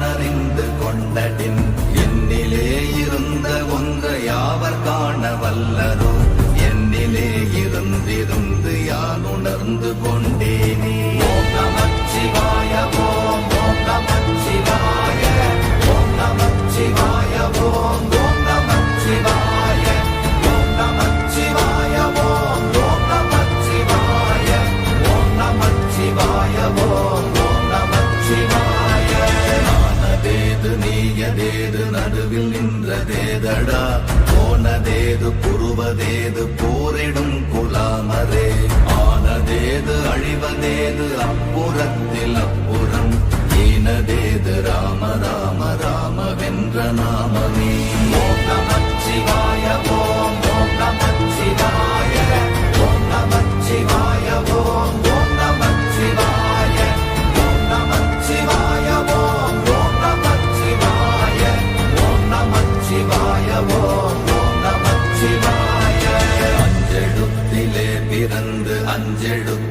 அறிந்து கொண்டடின். என்னிலே இருந்த ஒன்றை காண வல்லரோ என்னிலே இருந்திருந்து யான் உணர்ந்து கொண்டே. நடுவில் நின்றதேதடா? போனதேது புருவதேது போரிடும் குலாமரே. ஆனதேது அழிவதேது அப்புறத்தில் அப்புறம். ஈனதேது ராம ராம ராம வென்ற நாமமே